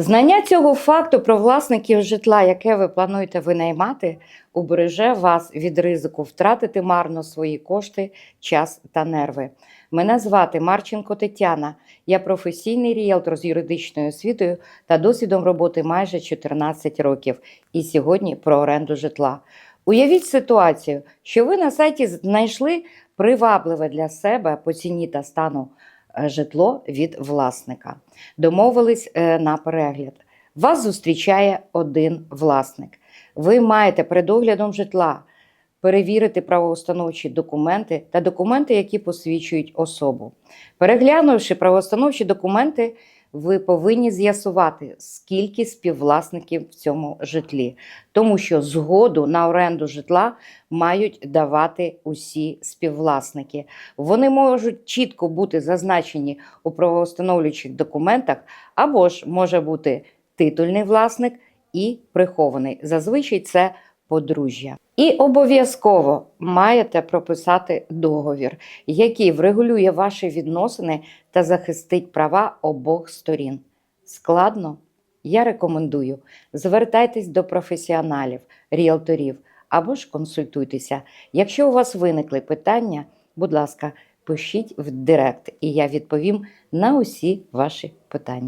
Знання цього факту про власників житла, яке ви плануєте винаймати, убереже вас від ризику втратити марно свої кошти, час та нерви. Мене звати Марченко Тетяна. Я професійний ріелтор з юридичною освітою та досвідом роботи майже 14 років. І сьогодні про оренду житла. Уявіть ситуацію, що ви на сайті знайшли привабливе для себе по ціні та стану житло від власника. Домовились е, на перегляд. Вас зустрічає один власник. Ви маєте перед оглядом житла перевірити правоустановчі документи та документи, які посвідчують особу. Переглянувши правоустановчі документи, ви повинні з'ясувати, скільки співвласників в цьому житлі, тому що згоду на оренду житла мають давати усі співвласники. Вони можуть чітко бути зазначені у правоустановлюючих документах, або ж може бути титульний власник і прихований. Зазвичай це подружжя. І обов'язково маєте прописати договір, який врегулює ваші відносини та захистить права обох сторін. Складно? Я рекомендую. Звертайтесь до професіоналів, ріелторів або ж консультуйтеся. Якщо у вас виникли питання, будь ласка, пишіть в директ, і я відповім на усі ваші питання.